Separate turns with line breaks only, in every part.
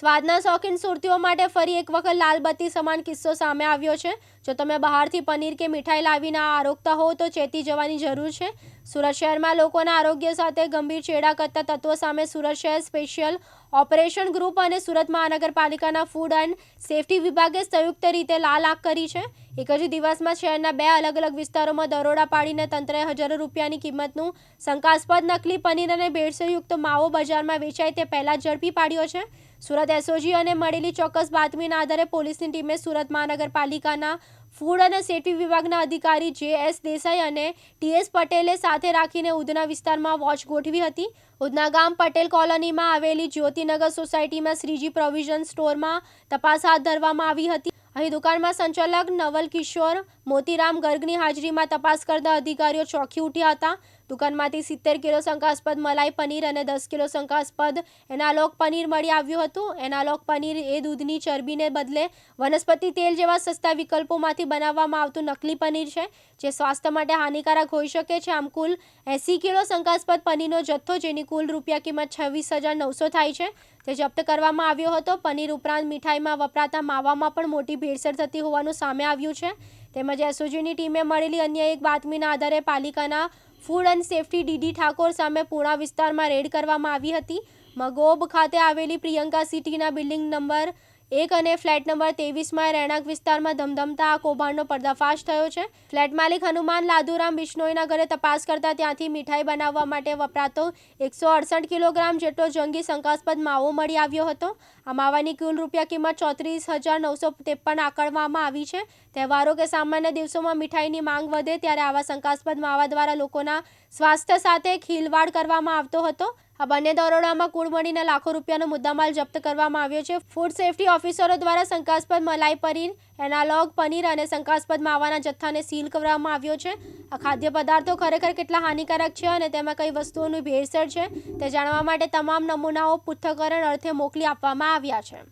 સ્વાદના શોખીન સુરતીઓ માટે ફરી એક વખત લાલબત્તી સમાન કિસ્સો સામે આવ્યો છે. જો તમે બહારથી પનીર કે મીઠાઈ લાવીને આરોગતા હો તો ચેતી જવાની જરૂર છે. સુરત શહેરમાં લોકોના આરોગ્ય સાથે ગંભીર ચેડા કરતા તત્વો સામે સુરત શહેર સ્પેશિયલ ઓપરેશન ગ્રુપ અને સુરત મહાનગરપાલિકાના ફૂડ એન્ડ સેફટી વિભાગે સંયુક્ત રીતે લાલ આંખ કરી છે. એક જ દિવસમાં શહેરના બે અલગ અલગ વિસ્તારોમાં દરોડા પાડીને તંત્રએ હજારો રૂપિયાની કિંમતનું શંકાસ્પદ નકલી પનીર અને ભેળસેળયુક્ત માવો બજારમાં વેચાય તે પહેલાં ઝડપી પાડ્યો છે. સુરત એસઓજી અને મળેલી ચોક્કસ બાતમીના આધારે પોલીસની ટીમે સુરત મહાનગરપાલિકાના ફૂડ અને સેફટી વિભાગના અધિકારી જે એસ દેસાઈ અને ટીએસ પટેલે સાથે રાખીને ઉધના વિસ્તારમાં વોચ ગોઠવી હતી. ઉધના ગામ પટેલ કોલોનીમાં આવેલી જ્યોતિનગર સોસાયટીમાં શ્રીજી પ્રોવિઝન સ્ટોરમાં તપાસ હાથ ધરવામાં આવી હતી. અહીં દુકાનમાં સંચાલક નવલ કિશોર મોતીરામ ગર્ગની હાજરીમાં તપાસ કરતા અધિકારીઓ ચોંકી ઉઠ્યા હતા. દુકાનમાંથી સિત્તેર કિલો શંકાસ્પદ મલાઈ, પનીર અને દસ કિલો શંકાસ્પદ એનાલોગ પનીર મળી આવ્યું હતું. એનાલોગ પનીર એ દૂધની ચરબીને બદલે વનસ્પતિ તેલ જેવા સસ્તા વિકલ્પોમાંથી બનાવવામાં આવતું નકલી પનીર છે, જે સ્વાસ્થ્ય માટે હાનિકારક હોઈ શકે છે. આમ કુલ એંસી કિલો શંકાસ્પદ પનીરનો જથ્થો, જેની કુલ રૂપિયા કિંમત છવ્વીસ હજાર નવસો થાય છે, તે જપ્ત કરવામાં આવ્યો હતો. પનીર ઉપરાંત મીઠાઈમાં વપરાતા માવામાં પણ મોટી ભેળસેળ થતી હોવાનું સામે આવ્યું છે. તેમજ એસઓજીની ટીમે મળેલી અન્ય એક બાતમીના આધારે પાલિકાના food and safety DD Thakor સામે પૂણા વિસ્તારમાં રેડ કરવામાં આવી હતી. મગોબ ખાતે આવેલી પ્રિયંકા સિટીના બિલ્ડિંગ નંબર એક અને ફ્લેટ નંબર તેવીસમાં રહેણાંક વિસ્તારમાં ધમધમતા આ કૌભાંડનો પર્દાફાશ થયો છે. ફ્લેટ માલિક હનુમાન લાદુરામ બિશ્નોઈના ઘરે તપાસ કરતા ત્યાંથી મીઠાઈ બનાવવા માટે વપરાતો એકસો અડસઠ કિલોગ્રામ જેટલો જંગી શંકાસ્પદ માવો મળી આવ્યો હતો. આ માવાની કુલ રૂપિયા કિંમત ચોત્રીસ હજાર નવસો ત્રેપન આંકડવામાં આવી છે. તહેવારો કે સામાન્ય દિવસોમાં મીઠાઈની માંગ વધે ત્યારે આવા શંકાસ્પદ માવા દ્વારા લોકોના સ્વાસ્થ્ય સાથે ખીલવાડ કરવામાં આવતો હતો. આ બંને દરોડામાં કુળ મળીને લાખો રૂપિયાનો મુદ્દામાલ જપ્ત કરવામાં આવ્યો છે. ફૂડ સેફટી ઓફિસરો દ્વારા શંકાસ્પદ મલાઈ પનીર, એનાલોગ પનીર અને શંકાસ્પદ માવાના જથ્થાને સીલ કરવામાં આવ્યો છે. આ ખાદ્ય પદાર્થો ખરેખર કેટલા હાનિકારક છે અને તેમાં કઈ વસ્તુઓની ભેળસેળ છે તે જાણવા માટે તમામ નમૂનાઓ પૃથ્થકરણ અર્થે મોકલી આપવામાં આવ્યા છે.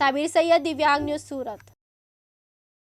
સાબિર સૈયદ દિવ્યાંગ ન્યૂઝ સુરત.